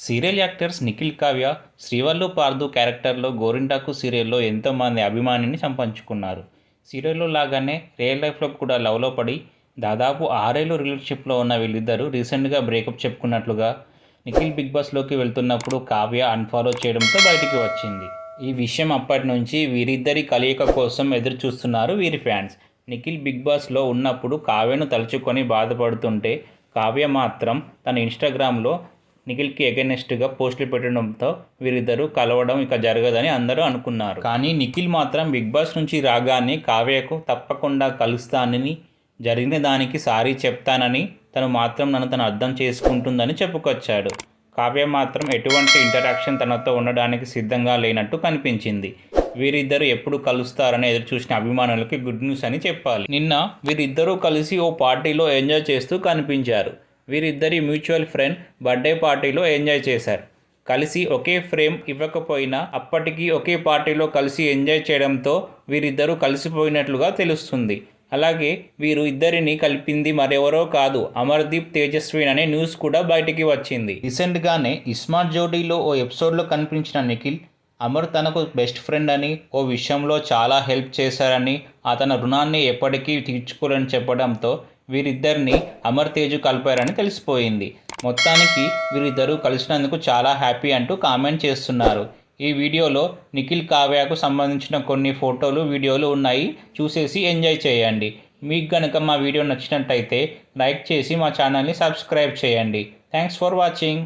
Serial actors Nikhil Kavya Srivallu Pardhu క్యారెక్టర్లో గోరింటాకు సీరియల్లో ఎంతోమంది అభిమానిని సంపాదించుకున్నారు సీరియల్లో లాగానే రియల్ లైఫ్లో కూడా లవ్లో పడి దాదాపు ఆరేళ్ళు రిలేషన్షిప్లో ఉన్న వీళ్ళిద్దరూ రీసెంట్గా బ్రేకప్ చెప్పుకున్నట్లుగా నిఖిల్ బిగ్ బాస్లోకి వెళ్తున్నప్పుడు కావ్య అన్ఫాలో చేయడంతో బయటికి వచ్చింది. ఈ విషయం అప్పటి నుంచి వీరిద్దరి కలయిక కోసం ఎదురు చూస్తున్నారు వీరి ఫ్యాన్స్. నిఖిల్ బిగ్ బాస్లో ఉన్నప్పుడు కావ్యను తలుచుకొని బాధపడుతుంటే కావ్య మాత్రం తన ఇన్స్టాగ్రామ్లో నిఖిల్కి ఎగెనెస్ట్గా పోస్టులు పెట్టడంతో వీరిద్దరూ కలవడం ఇక జరగదని అందరూ అనుకున్నారు. కానీ నిఖిల్ మాత్రం బిగ్ బాస్ నుంచి రాగానే కావ్యకు తప్పకుండా కలుస్తానని జరిగిన దానికి సారీ చెప్తానని తను మాత్రం నన్ను తను అర్థం చేసుకుంటుందని చెప్పుకొచ్చాడు. కావ్య మాత్రం ఎటువంటి ఇంటరాక్షన్ తనతో ఉండడానికి సిద్ధంగా లేనట్టు కనిపించింది. వీరిద్దరు ఎప్పుడు కలుస్తారని ఎదురు చూసిన అభిమానులకి గుడ్ న్యూస్ అని చెప్పాలి. నిన్న వీరిద్దరూ కలిసి ఓ పార్టీలో ఎంజాయ్ చేస్తూ కనిపించారు. వీరిద్దరి మ్యూచువల్ ఫ్రెండ్ బర్త్డే పార్టీలో ఎంజాయ్ చేశారు. కలిసి ఒకే ఫ్రేమ్ ఇవ్వకపోయినా అప్పటికీ ఒకే పార్టీలో కలిసి ఎంజాయ్ చేయడంతో వీరిద్దరూ కలిసిపోయినట్లుగా తెలుస్తుంది. అలాగే వీరు ఇద్దరిని కలిపింది మరెవరో కాదు అమర్దీప్ తేజస్విన్ అనే న్యూస్ కూడా బయటికి వచ్చింది. రీసెంట్గానే ఇస్మార్ట్ జోడీలో ఓ ఎపిసోడ్లో కనిపించిన నిఖిల్ అమర్ తనకు బెస్ట్ ఫ్రెండ్ అని ఓ విషయంలో చాలా హెల్ప్ చేశారని అతని రుణాన్ని ఎప్పటికీ తీర్చుకోరని చెప్పడంతో వీరిద్దరిని అమర్ తేజు కలిపారని తెలిసిపోయింది. మొత్తానికి వీరిద్దరూ కలిసినందుకు చాలా హ్యాపీ అంటూ కామెంట్ చేస్తున్నారు. ఈ వీడియోలో నిఖిల్ కావ్యకు సంబంధించిన కొన్ని ఫోటోలు వీడియోలు ఉన్నాయి. చూసేసి ఎంజాయ్ చేయండి. మీకు గనక మా వీడియో నచ్చినట్టయితే లైక్ చేసి మా ఛానల్ని సబ్స్క్రైబ్ చేయండి. Thanks for watching.